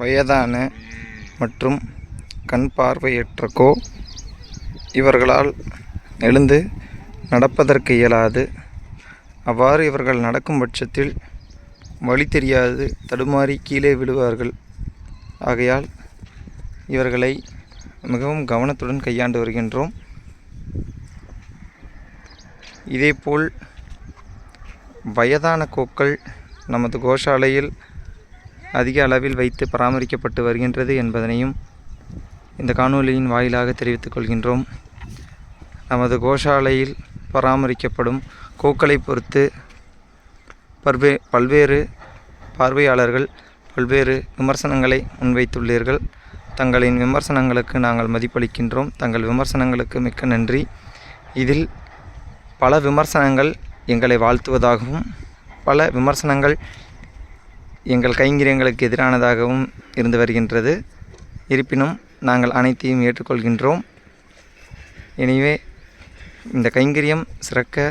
வயதான மற்றும் கண் பார்வையற்றக்கோ இவர்களால் எழுந்து நடப்பதற்கு இயலாது. அவ்வாறு இவர்கள் நடக்கும் பட்சத்தில் வழி தெரியாது தடுமாறி கீழே விழுவார்கள். ஆகையால் இவர்களை மிகவும் கவனத்துடன் கையாண்டு வருகின்றோம். இதேபோல் வயதான கோக்கள் நமது கோஷாலையில் அதிக அளவில் வைத்து பராமரிக்கப்பட்டு வருகின்றது என்பதனையும் இந்த காணொளியின் வாயிலாக தெரிவித்துக் கொள்கின்றோம். நமது கோஷாலையில் பராமரிக்கப்படும் கோக்களை பொறுத்து பல்வே பல்வேறு பார்வையாளர்கள் பல்வேறு விமர்சனங்களை முன்வைத்துள்ளீர்கள். தங்களின் விமர்சனங்களுக்கு நாங்கள் மதிப்பளிக்கின்றோம். தங்கள் விமர்சனங்களுக்கு மிக்க நன்றி. இதில் பல விமர்சனங்கள் எங்களை வாழ்த்துவதாகவும் பல விமர்சனங்கள் எங்கள் கைங்கரியங்களுக்கு எதிரானதாகவும் இருந்து வருகின்றது. இருப்பினும் நாங்கள் அனைத்தையும் ஏற்றுக்கொள்கின்றோம். எனவே இந்த கைங்கரியம் சிறக்க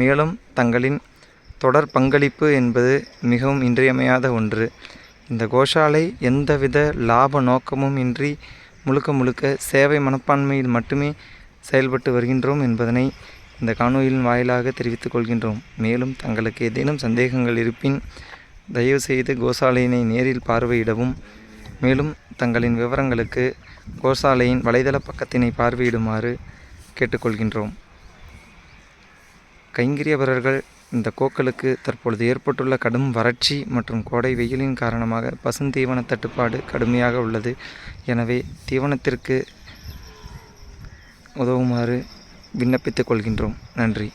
மேலும் தங்களின் தொடர் பங்களிப்பு என்பது மிகவும் இன்றியமையாத ஒன்று. இந்த கோஷாலை எந்தவித லாப நோக்கமும் இன்றி முழுக்க முழுக்க சேவை மனப்பான்மையில் மட்டுமே செயல்பட்டு வருகின்றோம் என்பதனை இந்த காணொலியின் வாயிலாக தெரிவித்துக் கொள்கின்றோம். மேலும் தங்களுக்கு ஏதேனும் சந்தேகங்கள் இருப்பின் தயவுசெய்து கோசாலையினை நேரில் பார்வையிடவும் மேலும் தங்களின் விவரங்களுக்கு கோசாலையின் வலைதள பக்கத்தினை பார்வையிடுமாறு கேட்டுக்கொள்கின்றோம். கைங்கிரியவரர்கள் இந்த கோக்களுக்கு தற்பொழுது ஏற்பட்டுள்ள கடும் வறட்சி மற்றும் கோடை வெயிலின் காரணமாக பசுந்தீவன தட்டுப்பாடு கடுமையாக உள்ளது. எனவே தீவனத்திற்கு உதவுமாறு விண்ணப்பித்துக் கொள்கின்றோம். நன்றி.